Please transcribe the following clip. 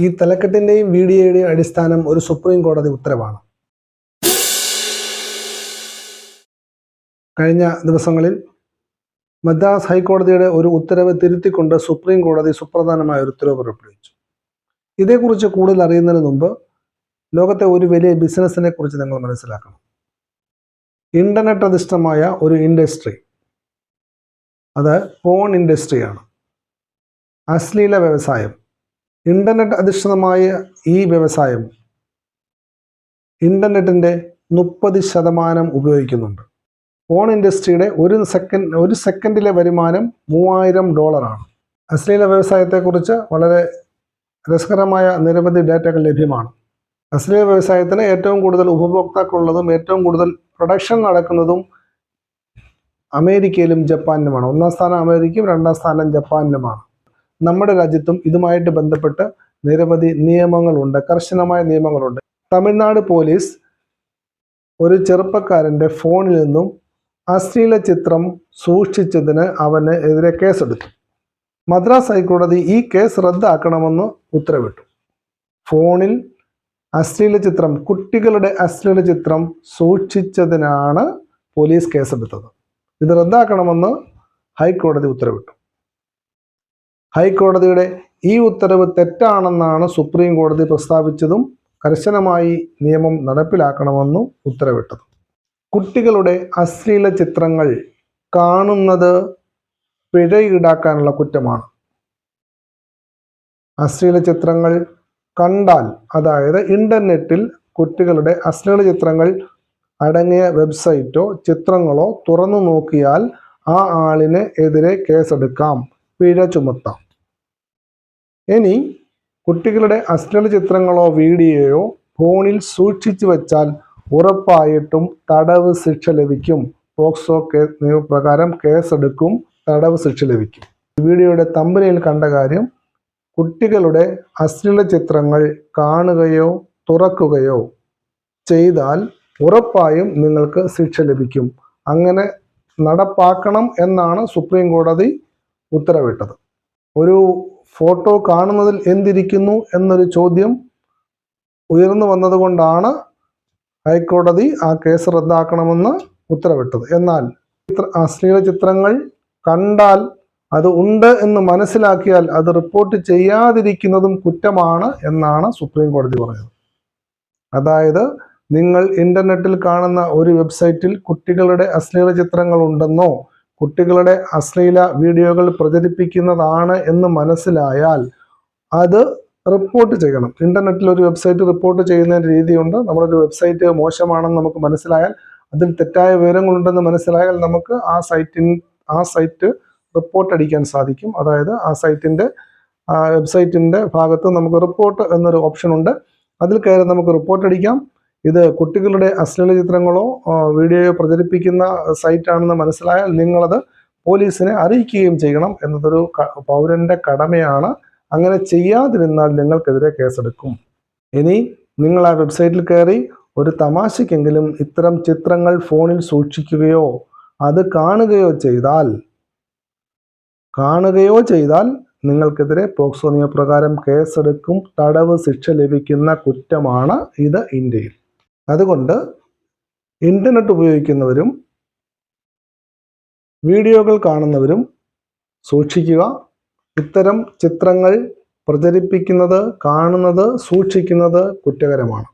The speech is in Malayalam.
ഈ തലക്കെട്ടിന്റെയും വീഡിയോയുടെയും അടിസ്ഥാനം ഒരു സുപ്രീം കോടതി ഉത്തരവാണ്. കഴിഞ്ഞ ദിവസങ്ങളിൽ മദ്രാസ് ഹൈക്കോടതിയുടെ ഒരു ഉത്തരവ് തിരുത്തിക്കൊണ്ട് സുപ്രീം കോടതി സുപ്രധാനമായ ഒരു ഉത്തരവ് പുറപ്പെടുവിച്ചു. ഇതേക്കുറിച്ച് കൂടുതൽ അറിയുന്നതിന് മുമ്പ് ലോകത്തെ ഒരു വലിയ ബിസിനസ്സിനെ കുറിച്ച് നിങ്ങൾ മനസ്സിലാക്കണം. ഇന്റർനെറ്റ് അധിഷ്ഠമായ ഒരു ഇൻഡസ്ട്രി. അത് ഫോൺ ഇൻഡസ്ട്രിയാണ്. അശ്ലീല വ്യവസായം. ഇന്റർനെറ്റ് അധിഷ്ഠിതമായ ഈ വ്യവസായം ഇന്റർനെറ്റിന്റെ മുപ്പത് ശതമാനം ഉപയോഗിക്കുന്നുണ്ട്. ഫോൺ ഇൻഡസ്ട്രിയുടെ ഒരു സെക്കൻഡ് ഒരു സെക്കൻഡിലെ വരുമാനം മൂവായിരം ഡോളറാണ്. അശ്ലീല വ്യവസായത്തെക്കുറിച്ച് വളരെ രസകരമായ നിരവധി ഡാറ്റകൾ ലഭ്യമാണ്. അശ്ലീല വ്യവസായത്തിന് ഏറ്റവും കൂടുതൽ ഉപഭോക്താക്കളുള്ളതും ഏറ്റവും കൂടുതൽ പ്രൊഡക്ഷൻ നടക്കുന്നതും അമേരിക്കയിലും ജപ്പാനിലുമാണ്. ഒന്നാം സ്ഥാനം അമേരിക്കയും രണ്ടാം സ്ഥാനം ജപ്പാനിലുമാണ്. നമ്മുടെ രാജ്യത്തും ഇതുമായിട്ട് ബന്ധപ്പെട്ട് നിരവധി നിയമങ്ങളുണ്ട് കർശനമായ നിയമങ്ങളുണ്ട്. തമിഴ്നാട് പോലീസ് ഒരു ചെറുപ്പക്കാരന്റെ ഫോണിൽ നിന്നും അശ്ലീല ചിത്രം സൂക്ഷിച്ചതിന് അവന് എതിരെ കേസെടുത്തു. മദ്രാസ് ഹൈക്കോടതി ഈ കേസ് റദ്ദാക്കണമെന്ന് ഉത്തരവിട്ടു. ഫോണിൽ അശ്ലീല ചിത്രം കുട്ടികളുടെ അശ്ലീല ചിത്രം സൂക്ഷിച്ചതിനാണ് പോലീസ് കേസെടുത്തത്. ഇത് റദ്ദാക്കണമെന്ന് ഹൈക്കോടതി ഉത്തരവിട്ടു. ഹൈക്കോടതിയുടെ ഈ ഉത്തരവ് തെറ്റാണെന്നാണ് സുപ്രീം കോടതി പ്രസ്താവിച്ചതും കർശനമായി നിയമം നടപ്പിലാക്കണമെന്നും ഉത്തരവിട്ടത്. കുട്ടികളുടെ അശ്ലീല ചിത്രങ്ങൾ കാണുന്നത് പിഴ ഈടാക്കാനുള്ള കുറ്റമാണ്. അശ്ലീല ചിത്രങ്ങൾ കണ്ടാൽ അതായത് ഇന്റർനെറ്റിൽ കുട്ടികളുടെ അശ്ലീല ചിത്രങ്ങൾ അടങ്ങിയ വെബ്സൈറ്റോ ചിത്രങ്ങളോ തുറന്നു നോക്കിയാൽ ആ ആളിന് എതിരെ കേസെടുക്കാം. പിഴ ചുമത്താം. ഇനി കുട്ടികളുടെ അശ്ലീല ചിത്രങ്ങളോ വീഡിയോയോ ഫോണിൽ സൂക്ഷിച്ചു വെച്ചാൽ ഉറപ്പായിട്ടും തടവ് ശിക്ഷ ലഭിക്കും. പോക്സോ കേസ് നിയമപ്രകാരം കേസെടുക്കും തടവ് ശിക്ഷ ലഭിക്കും. വീഡിയോയുടെ തമ്പനയിൽ കണ്ട കാര്യം കുട്ടികളുടെ അശ്ലീല ചിത്രങ്ങൾ കാണുകയോ തുറക്കുകയോ ചെയ്താൽ ഉറപ്പായും നിങ്ങൾക്ക് ശിക്ഷ ലഭിക്കും. അങ്ങനെ നടപ്പാക്കണം എന്നാണ് സുപ്രീം കോടതി ഉത്തരവിട്ടത്. ഒരു ഫോട്ടോ കാണുന്നതിൽ എന്തിരിക്കുന്നു എന്നൊരു ചോദ്യം ഉയർന്നു വന്നതുകൊണ്ടാണ് ഹൈക്കോടതി ആ കേസ് റദ്ദാക്കണമെന്ന് ഉത്തരവിട്ടത്. എന്നാൽ അശ്ലീല ചിത്രങ്ങൾ കണ്ടാൽ അത് ഉണ്ട് എന്ന് മനസ്സിലാക്കിയാൽ അത് റിപ്പോർട്ട് ചെയ്യാതിരിക്കുന്നതും കുറ്റമാണ് എന്നാണ് സുപ്രീം കോടതി പറയുന്നത് അതായത് നിങ്ങൾ ഇന്റർനെറ്റിൽ കാണുന്ന ഒരു വെബ്സൈറ്റിൽ കുട്ടികളുടെ അശ്ലീല ചിത്രങ്ങൾ ഉണ്ടെന്നോ കുട്ടികളുടെ അശ്ലീല വീഡിയോകൾ പ്രചരിപ്പിക്കുന്നതാണ് എന്ന് മനസ്സിലായാൽ അത് റിപ്പോർട്ട് ചെയ്യണം. ഇന്റർനെറ്റിൽ ഒരു വെബ്സൈറ്റ് റിപ്പോർട്ട് ചെയ്യുന്ന രീതിയുണ്ട്. നമ്മളൊരു വെബ്സൈറ്റ് മോശമാണെന്ന് നമുക്ക് മനസ്സിലായാൽ അതിൽ തെറ്റായ വിവരങ്ങളുണ്ടെന്ന് മനസ്സിലായാൽ നമുക്ക് ആ സൈറ്റിൻ ആ സൈറ്റ് റിപ്പോർട്ട് അടിക്കാൻ സാധിക്കും. അതായത് ആ സൈറ്റിന്റെ വെബ്സൈറ്റിന്റെ ഭാഗത്ത് നമുക്ക് റിപ്പോർട്ട് എന്നൊരു ഓപ്ഷൻ ഉണ്ട് അതിൽ കയറി നമുക്ക് റിപ്പോർട്ട് അടിക്കാം. ഇത് കുട്ടികളുടെ അശ്ലീല ചിത്രങ്ങളോ വീഡിയോയോ പ്രചരിപ്പിക്കുന്ന സൈറ്റാണെന്ന് മനസ്സിലായാൽ നിങ്ങളത് പോലീസിനെ അറിയിക്കുകയും ചെയ്യണം എന്നതൊരു പൗരന്റെ കടമയാണ്. അങ്ങനെ ചെയ്യാതിരുന്നാൽ നിങ്ങൾക്കെതിരെ കേസെടുക്കും. ഇനി നിങ്ങൾ ആ വെബ്സൈറ്റിൽ കയറി ഒരു തമാശയ്ക്കെങ്കിലും ഇത്തരം ചിത്രങ്ങൾ ഫോണിൽ സൂക്ഷിക്കുകയോ അത് കാണുകയോ ചെയ്താൽ കാണുകയോ ചെയ്താൽ നിങ്ങൾക്കെതിരെ പോക്സോ നിയമപ്രകാരം കേസെടുക്കും. തടവ് ശിക്ഷ ലഭിക്കുന്ന കുറ്റമാണ് ഇത് ഇന്ത്യയിൽ. അതുകൊണ്ട് ഇന്റർനെറ്റ് ഉപയോഗിക്കുന്നവരും വീഡിയോകൾ കാണുന്നവരും സൂക്ഷിക്കുക. ഇത്തരം ചിത്രങ്ങൾ പ്രചരിപ്പിക്കുന്നത് കാണുന്നത് സൂക്ഷിക്കുന്നത് കുറ്റകരമാണ്.